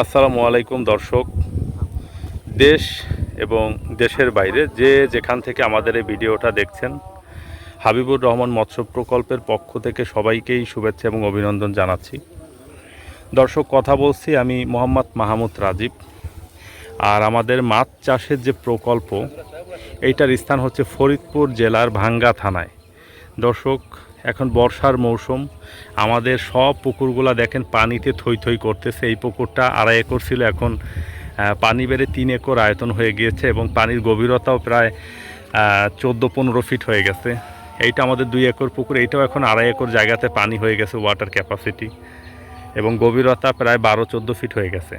আসসালামু আলাইকুম দর্শক। দেশ এবং দেশের বাইরে যে যেখান থেকে আমাদের এই ভিডিওটা দেখছেন, হাবিবুর রহমান মৎস্য প্রকল্পের পক্ষ থেকে সবাইকেই শুভেচ্ছা এবং অভিনন্দন জানাচ্ছি। দর্শক, কথা বলছি আমি মোহাম্মদ মাহমুদ রাজীব। আর আমাদের মাছ চাষের যে প্রকল্প, এইটার স্থান হচ্ছে ফরিদপুর জেলার ভাঙ্গা থানায়। দর্শক এখন বর্ষার মৌসুম। আমাদের সব পুকুরগুলো দেখেন পানিতে থই থই করতেছে। এই পুকুরটা আড়াই একর ছিল, এখন পানি বেড়ে তিন একর আয়তন হয়ে গিয়েছে এবং পানির গভীরতাও প্রায় চোদ্দ পনেরো ফিট হয়ে গেছে। এইটা আমাদের দুই একর পুকুর, এইটাও এখন আড়াই একর জায়গাতে পানি হয়ে গেছে ওয়াটার ক্যাপাসিটি এবং গভীরতা প্রায় বারো চোদ্দ ফিট হয়ে গেছে।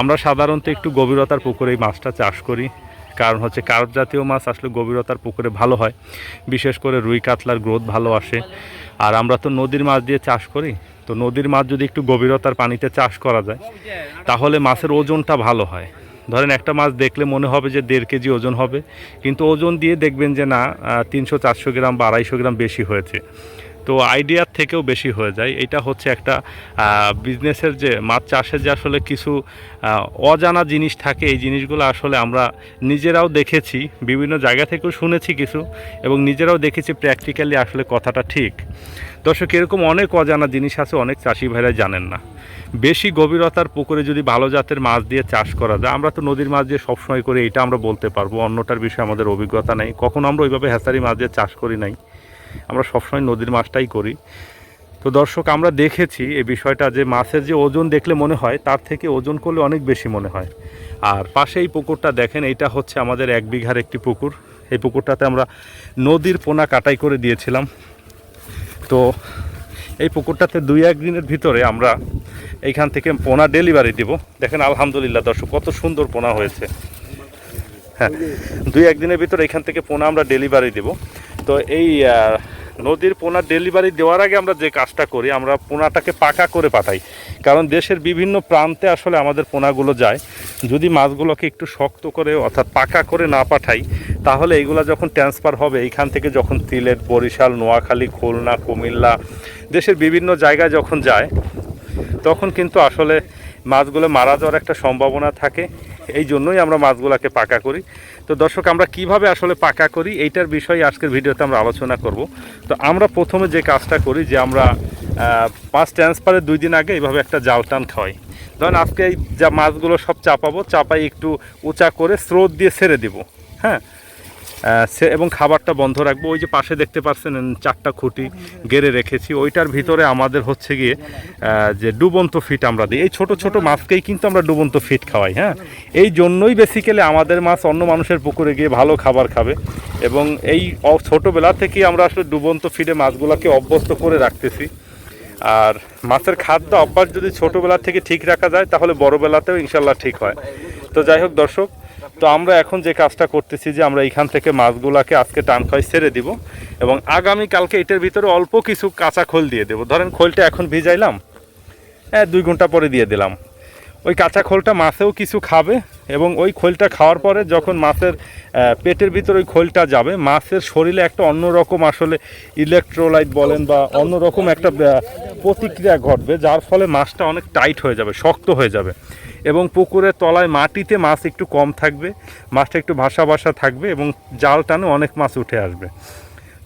আমরা সাধারণত একটু গভীরতার পুকুরে এই মাছটা চাষ করি। কারণ হচ্ছে কার্প জাতীয় মাছ আসলে গভীরতার পুকুরে ভালো হয়। বিশেষ করে রুই কাতলার গ্রোথ ভালো আসে। আর আমরা তো নদীর মাছ দিয়ে চাষ করি। তো নদীর মাছ যদি একটু গভীরতার পানিতে চাষ করা যায়, তাহলে মাছের ওজনটা ভালো হয়। ধরেন একটা মাছ দেখলে মনে হবে যে দেড় কেজি ওজন হবে। কিন্তু ওজন দিয়ে দেখবেন যে না তিনশো চারশো গ্রাম বা আড়াইশো গ্রাম বেশি হয়েছে। তো আইডিয়ার থেকেও বেশি হয়ে যায়। এটা হচ্ছে একটা বিজনেসের যে মাছ চাষের যে আসলে কিছু অজানা জিনিস থাকে, এই জিনিসগুলো আসলে আমরা নিজেরাও দেখেছি, বিভিন্ন জায়গা থেকেও শুনেছি কিছু, এবং নিজেরাও দেখেছি প্র্যাকটিক্যালি আসলে কথাটা ঠিক। দর্শক, এরকম অনেক অজানা জিনিস আছে, অনেক চাষি ভাইরা জানেন না। বেশি গভীরতার পুকুরে যদি ভালো জাতের মাছ দিয়ে চাষ করা যায়, আমরা তো নদীর মাছ দিয়ে সবসময় করি এটা আমরা বলতে পারব, অন্যটার বিষয়ে আমাদের অভিজ্ঞতা নেই। কখনো আমরা ওইভাবে হ্যাসারি মাছ দিয়ে চাষ করি নাই। আমরা সবসময় নদীর মাছটাই করি। তো দর্শক, আমরা দেখেছি এই বিষয়টা যে মাছের যে ওজন দেখলে মনে হয়, তার থেকে ওজন করলে অনেক বেশি মনে হয়। আর পাশে এই পুকুরটা দেখেন, এইটা হচ্ছে আমাদের এক বিঘার একটি পুকুর। এই পুকুরটাতে আমরা নদীর পোনা কাটাই করে দিয়েছিলাম। তো এই পুকুরটাতে দুই এক দিনের ভিতরে আমরা এইখান থেকে পোনা ডেলিভারি দিব। দেখেন, আলহামদুলিল্লাহ দর্শক, কত সুন্দর পোনা হয়েছে। হ্যাঁ দুই একদিনের ভিতরে এখান থেকে পোনা আমরা ডেলিভারি দেব। তো এই নদীর পোনা ডেলিভারি দেওয়ার আগে আমরা যে কাজটা করি, আমরা পোনাটাকে পাকা করে পাঠাই। কারণ দেশের বিভিন্ন প্রান্তে আসলে আমাদের পোনাগুলো যায়। যদি মাছগুলোকে একটু শক্ত করে, অর্থাৎ পাকা করে না পাঠাই, তাহলে এইগুলো যখন ট্রান্সফার হবে, এইখান থেকে যখন সিলেট বরিশাল, নোয়াখালী, খুলনা, কুমিল্লা, দেশের বিভিন্ন জায়গায় যখন যায়, তখন কিন্তু আসলে মাছগুলো মারা যাওয়ার একটা সম্ভাবনা থাকে। এই জন্যই আমরা মাছগুলোকে পাকা করি। তো দর্শক, আমরা কীভাবে আসলে পাকা করি এইটার বিষয়ে আজকের ভিডিওতে আমরা আলোচনা করব। তো আমরা প্রথমে যে কাজটা করি যে আমরা পাঁচ ট্রান্সফারের দুই দিন আগে এইভাবে একটা জাল টান খাওয়াই। ধরেন আজকে এই যা মাছগুলো সব চাপাবো, চাপাই একটু উঁচা করে স্রোত দিয়ে ছেড়ে দিব। হ্যাঁ? এবং খাবারটা বন্ধ রাখব। ওই যে পাশে দেখতে পাচ্ছেন চারটা খুঁটি গেড়ে রেখেছি। ওইটার ভিতরে আমাদের হচ্ছে গিয়ে যে ডুবন্ত ফিট আমরা দিই। এই ছোট ছোট মাছকেই কিন্তু আমরা ডুবন্ত ফিট খাওয়াই হ্যাঁ? এই জন্যই বেসিক্যালি আমাদের মাছ অন্য মানুষের পুকুরে গিয়ে ভালো খাবার খাবে। এবং এই ছোটবেলা থেকেই আমরা আসলে ডুবন্ত ফিডে মাছগুলোকে অভ্যস্ত করে রাখতেছি। আর মাছের খাদ্য অভ্যাস যদি ছোটবেলা থেকে ঠিক রাখা যায়, তাহলে বড়বেলাতেও ইনশাল্লাহ ঠিক হয়। তো যাই হোক দর্শক, তো আমরা এখন যে কাজটা করতেছি যে আমরা এখান থেকে মাছগুলাকে আজকে টান খয় ছেড়ে দিব এবং আগামী কালকে এটার ভিতরে অল্প কিছু কাঁচা খোল দিয়ে দেবো। ধরেন খোলটা এখন ভিজাইলাম হ্যাঁ দুই ঘণ্টা পরে দিয়ে দিলাম। ওই কাঁচা খোলটা মাছেও কিছু খাবে এবং ওই খোলটা খাওয়ার পরে যখন মাছের পেটের ভিতর ওই খোলটা যাবে, মাছের শরীরে একটা অন্যরকম আসলে ইলেকট্রোলাইট বলেন বা অন্যরকম একটা প্রতিক্রিয়া ঘটবে, যার ফলে মাছটা অনেক টাইট হয়ে যাবে, শক্ত হয়ে যাবে। এবং পুকুরের তলায় মাটিতে মাছ একটু কম থাকবে, মাছটা একটু ভাসা ভাসা থাকবে এবং জাল টানে অনেক মাছ উঠে আসবে।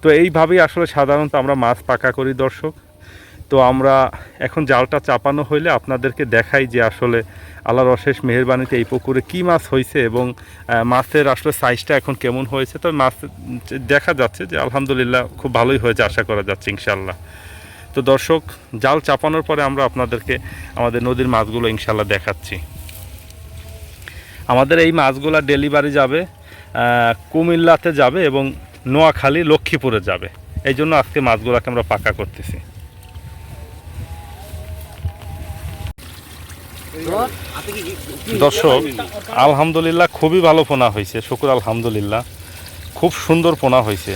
তো এইভাবেই আসলে সাধারণত আমরা মাছ পাকা করি, দর্শক। তো আমরা এখন জালটা চাপানো হইলে আপনাদেরকে দেখাই যে আসলে আল্লাহর অশেষ মেহেরবানিতে এই পুকুরে কী মাছ হয়েছে এবং মাছের আসলে সাইজটা এখন কেমন হয়েছে। তো মাছ দেখা যাচ্ছে যে আলহামদুলিল্লাহ খুব ভালোই হয়েছে আশা করা যাচ্ছে ইনশাল্লাহ তো দর্শক, জাল চাপানোর পরে আমরা আপনাদেরকে আমাদের নদীর মাছগুলো ইনশাল্লাহ দেখাচ্ছি। আমাদের এই মাছগুলা ডেলিভারি যাবে কুমিল্লাতে যাবে এবং নোয়াখালী লক্ষ্মীপুরে যাবে। এই জন্য আজকে মাছগুলোকে আমরা পাকা করতেছি। দর্শক, আলহামদুলিল্লাহ খুবই ভালো পোনা হয়েছে, শুকুর আলহামদুলিল্লাহ। খুব সুন্দর পোনা হয়েছে।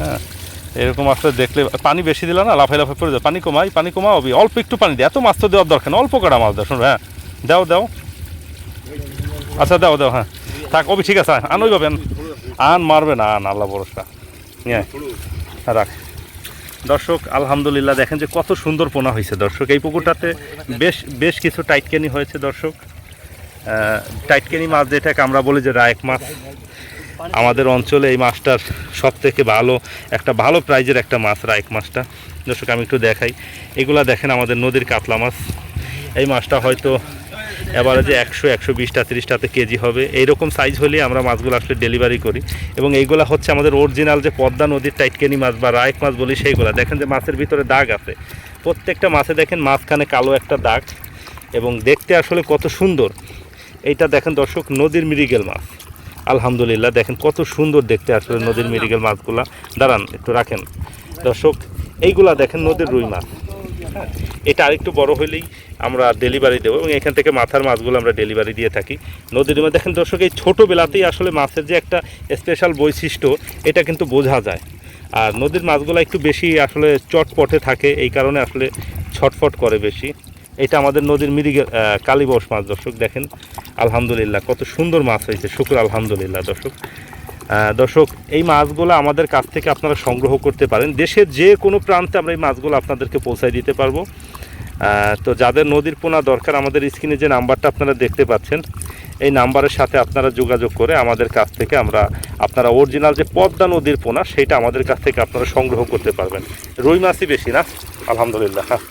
হ্যাঁ এরকম আসলে দেখলে পানি বেশি দিলা না লাফাই লাফাই পড়ে যায়। পানি কমাই, পানি কমাও অবি অল্প একটু পানি দিয়ে। এত মাছ তো দেওয়ার দরকার অল্প কটা মাছ দাও শুনবে হ্যাঁ। দাও দাও। আচ্ছা দাও দাও হ্যাঁ। থাক অবি ঠিক আছে আনোই পাবেন আন। মারবে না, আন, আল্লাহ ভরসা। হ্যাঁ রাখ। দর্শক, আলহামদুলিল্লাহ দেখেন যে কত সুন্দর পোনা হয়েছে। দর্শক, এই পুকুরটাতে বেশ বেশ কিছু টাইটকেনি হয়েছে দর্শক। টাইটকেনি মাছ যেটাকে আমরা বলি যে রায়ক মাছ। আমাদের অঞ্চলে এই মাছটার সব থেকে ভালো, একটা ভালো প্রাইজের একটা মাছ, রায়ক মাছটা। দর্শক, আমি একটু দেখাই। এগুলা দেখেন আমাদের নদীর কাতলা মাছ। এই মাছটা হয়তো এবারে যে একশো একশো বিশটা, তিরিশটাতে কেজি হবে, এইরকম সাইজ হলে আমরা মাছগুলো আসলে ডেলিভারি করি। এবং এইগুলা হচ্ছে আমাদের অরিজিনাল যে পদ্মা নদীর টাইটকেনি মাছ বা রায়ক মাছ বলি সেইগুলা। দেখেন যে মাছের ভিতরে দাগ আছে। প্রত্যেকটা মাছে দেখেন মাঝখানে কালো একটা দাগ। এবং দেখতে আসলে কত সুন্দর। এইটা দেখেন দর্শক, নদীর মিরিগেল মাছ। আলহামদুলিল্লাহ, দেখেন কত সুন্দর দেখতে আসলে নদীর মিরিগেল মাছগুলা। দাঁড়ান, একটু রাখেন। দর্শক, এইগুলা দেখেন নদীর রুই মাছ। এটা আরেকটু বড় হলেই আমরা ডেলিভারি দেবো এবং এখান থেকে মাথার মাছগুলো আমরা ডেলিভারি দিয়ে থাকি। নদীর মাছ দেখেন দর্শক, এই ছোটোবেলাতেই আসলে মাছের যে একটা স্পেশাল বৈশিষ্ট্য, এটা কিন্তু বোঝা যায়। আর নদীর মাছগুলো একটু বেশি আসলে চটপটে থাকে, এই কারণে আসলে ছটফট করে বেশি। এটা আমাদের নদীর মিরিগে কালীবস মাছ, দর্শক দেখেন। আলহামদুলিল্লাহ, কত সুন্দর মাছ হয়েছে, শুক্র আলহামদুলিল্লাহ, দর্শক। দর্শক, এই মাছগুলো আমাদের কাছ থেকে আপনারা সংগ্রহ করতে পারেন। দেশের যে কোনো প্রান্তে আমরা এই মাছগুলো আপনাদেরকে পৌঁছায় দিতে পারব। তো যাদের নদীর পোনা দরকার, আমাদের স্ক্রিনে যে নাম্বারটা আপনারা দেখতে পাচ্ছেন, এই নাম্বারের সাথে আপনারা যোগাযোগ করে আমাদের কাছ থেকে আমরা আপনারা অরিজিনাল যে পদ্মা নদীর পোনা, সেটা আমাদের কাছ থেকে আপনারা সংগ্রহ করতে পারবেন। রুই মাছই বেশি না? আলহামদুলিল্লাহ। হ্যাঁ।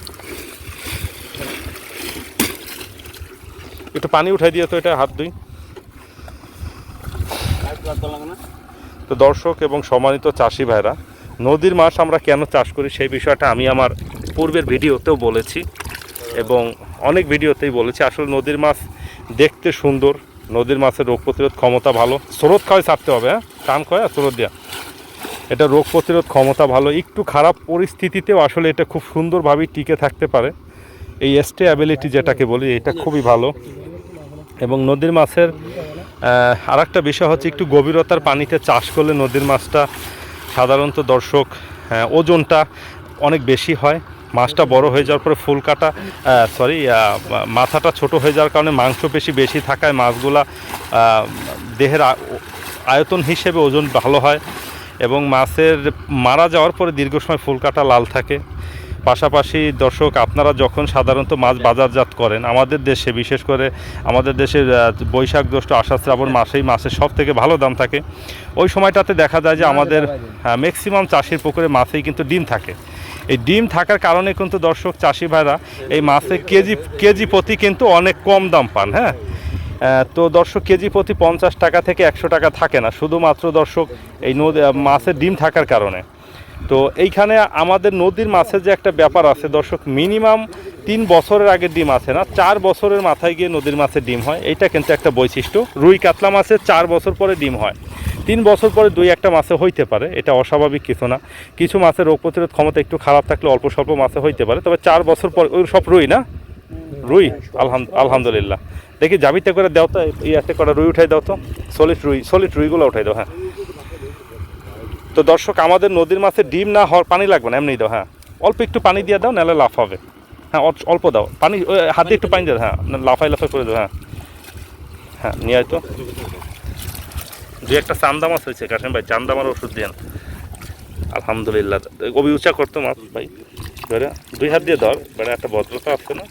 একটু পানি উঠাই দিয়ে তো, এটা হাত দুই তো দর্শক এবং সম্মানিত চাষি ভাইরা, নদীর মাছ আমরা কেন চাষ করি সেই বিষয়টা আমি আমার পূর্বের ভিডিওতেও বলেছি এবং অনেক ভিডিওতেই বলেছি। আসলে নদীর মাছ দেখতে সুন্দর, নদীর মাছের রোগ প্রতিরোধ ক্ষমতা ভালো। স্রোত খাওয়াই ছাড়তে হবে হ্যাঁ? কান খাওয়া স্রোত দেওয়া এটা রোগ প্রতিরোধ ক্ষমতা ভালো। একটু খারাপ পরিস্থিতিতেও আসলে এটা খুব সুন্দরভাবেই টিকে থাকতে পারে। এই স্টেবিলিটি যেটাকে বলি, এটা খুবই ভালো। এবং নদীর মাছের আর একটা বিষয় হচ্ছে একটু গভীরতার পানিতে চাষ করলে নদীর মাছটা সাধারণত দর্শক ওজনটা অনেক বেশি হয়। মাছটা বড় হয়ে যাওয়ার পরে ফুল কাটা সরি মাথাটা ছোট হয়ে যাওয়ার কারণে মাংসপেশি বেশি থাকায় মাছগুলা দেহের আয়তন হিসেবে ওজন ভালো হয় এবং মাছের মারা যাওয়ার পরে দীর্ঘ সময় ফুল কাটা লাল থাকে। পাশাপাশি দর্শক আপনারা যখন সাধারণত মাছ বাজারজাত করেন আমাদের দেশে বিশেষ করে আমাদের দেশের আহ, বৈশাখ জ্যৈষ্ঠ আষাঢ় শ্রাবণ মাসেই মাছের সব থেকে ভালো দাম থাকে। ওই সময়টাতে দেখা যায় যে আমাদের ম্যাক্সিমাম চাষির পুকুরে মাছেই কিন্তু ডিম থাকে। এই ডিম থাকার কারণে কিন্তু দর্শক চাষি ভাইরা এই মাছের কেজি কেজি প্রতি কিন্তু অনেক কম দাম পান হ্যাঁ? তো দর্শক কেজি প্রতি পঞ্চাশ টাকা থেকে একশো টাকা থাকে না। শুধুমাত্র দর্শক এই নদী মাছের ডিম থাকার কারণে। তো এইখানে আমাদের নদীর মাছের যে একটা ব্যাপার আছে, দর্শক, মিনিমাম তিন বছরের আগের ডিম আছে না? চার বছরের মাথায় গিয়ে নদীর মাছের ডিম হয়। এটা কিন্তু একটা বৈশিষ্ট্য। রুই কাতলা মাছের চার বছর পরে ডিম হয়। তিন বছর পরে দুই একটা মাছে হইতে পারে। এটা অস্বাভাবিক কিছু না। কিছু মাছের রোগ প্রতিরোধ ক্ষমতা একটু খারাপ থাকলে অল্প স্বল্প মাছে হইতে পারে। তবে চার বছর পর ওই সব রুই না? রুই? আলহাম আলহামদুলিল্লাহ। দেখি জাবিতে করে দাও তো, এই একটা করে রুই উঠাই দাও তো। সলিড রুই সলিড রুইগুলো উঠাই দাও হ্যাঁ। তো দর্শক, আমাদের নদীর মাছে ডিম না হওয়ার পানি লাগবে না এমনি দাও হ্যাঁ। অল্প একটু পানি দিয়ে দাও, নাহলে লাফ হবে। হ্যাঁ অল্প- দাও। পানি হাত দিয়ে একটু পানি দাও হ্যাঁ। লাফাই লাফাই করে দাও হ্যাঁ। হ্যাঁ নিয়ে আয় তো। দু একটা চান্দা মাছ হয়েছে, কাশেম ভাই, চান্দা মার ওষুধ দেন। আলহামদুলিল্লাহ। কবি উঁচা করতো মাছ, ভাই। ধরে, দুই হাত দিয়ে ধর মানে একটা ভদ্রতা আছে না।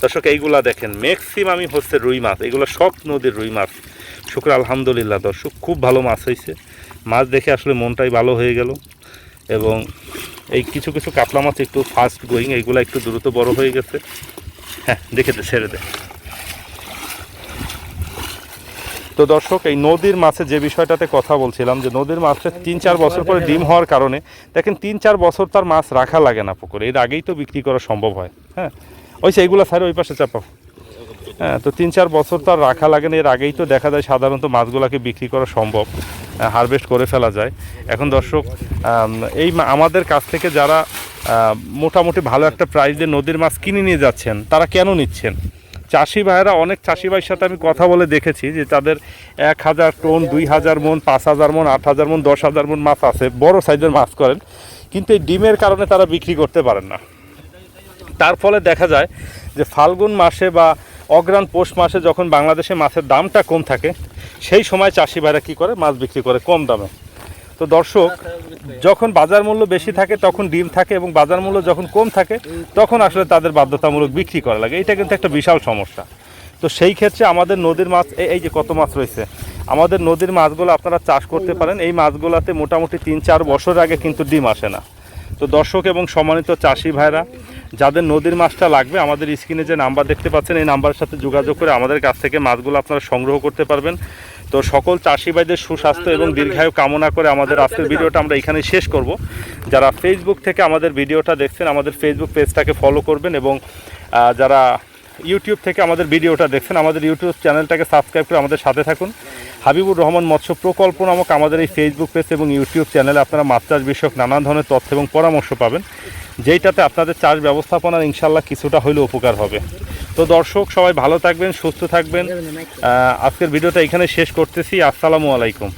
দর্শক, এইগুলা দেখেন। ম্যাক্সিমামই হচ্ছে রুই মাছ, এগুলো সব নদীর রুই মাছ। শুক্র আলহামদুলিল্লাহ, দর্শক, খুব ভালো মাছ হয়েছে মাছ দেখে আসলে মনটাই ভালো হয়ে গেল। এবং এই কিছু কিছু কাতলা মাছ একটু ফাস্ট গোয়িং এইগুলো একটু দ্রুত বড় হয়ে গেছে। হ্যাঁ দেখে দে, ছেড়ে দে। তো দর্শক, এই নদীর মাছে যে বিষয়টাতে কথা বলছিলাম, যে নদীর মাছের তিন চার বছর পরে ডিম হওয়ার কারণে দেখেন তিন চার বছর তার মাছ রাখা লাগে না পুকুরে। এর আগেই তো বিক্রি করা সম্ভব হয়। হ্যাঁ ওই সেইগুলো স্যার ওই পাশে চাপাও। হ্যাঁ তো তিন চার বছর তার রাখা লাগে না। এর আগেই তো দেখা যায় সাধারণত মাছগুলোকে বিক্রি করা সম্ভব হারভেস্ট করে ফেলা যায়। এখন দর্শক এই আমাদের কাছ থেকে যারা মোটামুটি ভালো একটা প্রাইস দিয়ে নদীর মাছ কিনে নিয়ে যাচ্ছেন, তারা কেন নিচ্ছেন? চাষি ভাইয়েরা, অনেক চাষি ভাইয়ের সাথে আমি কথা বলে দেখেছি যে তাদের এক হাজার টন, দুই হাজার মন, পাঁচ হাজার মন, আট হাজার মন, দশ হাজার মন মাছ আছে, বড় সাইজের মাছ করেন। কিন্তু এই ডিমের কারণে তারা বিক্রি করতে পারেন না। তার ফলে দেখা যায় যে ফাল্গুন মাসে বা অগ্রাণ পৌষ মাসে যখন বাংলাদেশে মাছের দামটা কম থাকে, সেই সময় চাষি ভাইরা কী করে? মাছ বিক্রি করে কম দামে। তো দর্শক, যখন বাজার মূল্য বেশি থাকে, তখন ডিম থাকে এবং বাজার মূল্য যখন কম থাকে, তখন আসলে তাদের বাধ্যতামূলক বিক্রি করা লাগে। এটা কিন্তু একটা বিশাল সমস্যা। তো সেই ক্ষেত্রে আমাদের নদীর মাছ এই- যে কত মাছ রয়েছে, আমাদের নদীর মাছগুলো আপনারা চাষ করতে পারেন। এই মাছগুলোতে মোটামুটি তিন চার বছর আগে কিন্তু ডিম আসে না। তো দর্শক এবং সম্মানিত চাষি ভাইরা যাদের নদীর মাছটা লাগবে, আমাদের স্ক্রিনে যে নাম্বার দেখতে পাচ্ছেন, এই নাম্বারের সাথে যোগাযোগ করে আমাদের কাছ থেকে মাছগুলো আপনারা সংগ্রহ করতে পারবেন। তো সকল চাষি ভাইদের সুস্বাস্থ্য এবং দীর্ঘায়ু কামনা করে আমাদের আজকের ভিডিওটা আমরা এখানে শেষ করব। যারা ফেসবুক থেকে আমাদের ভিডিওটা দেখছেন, আমাদের ফেসবুক পেজটাকে ফলো করবেন এবং যারা ইউটিউব থেকে আমাদের ভিডিওটা দেখছেন, আমাদের ইউটিউব চ্যানেলটাকে সাবস্ক্রাইব করে আমাদের সাথে থাকুন। হাবিবুর রহমান মৎস্য প্রকল্প নামক আমাদের এই ফেসবুক পেজ এবং ইউটিউব চ্যানেলে আপনারা মাছ চাষ বিষয়ক নানান ধরনের তথ্য এবং পরামর্শ পাবেন, যেইটাতে আপনাদের চাষ ব্যবস্থাপনার ইনশাল্লাহ কিছুটা হলেও উপকার হবে। তো দর্শক, সবাই ভালো থাকবেন, সুস্থ থাকবেন। আজকের ভিডিওটা এখানে শেষ করতেছি। আসসালামু আলাইকুম।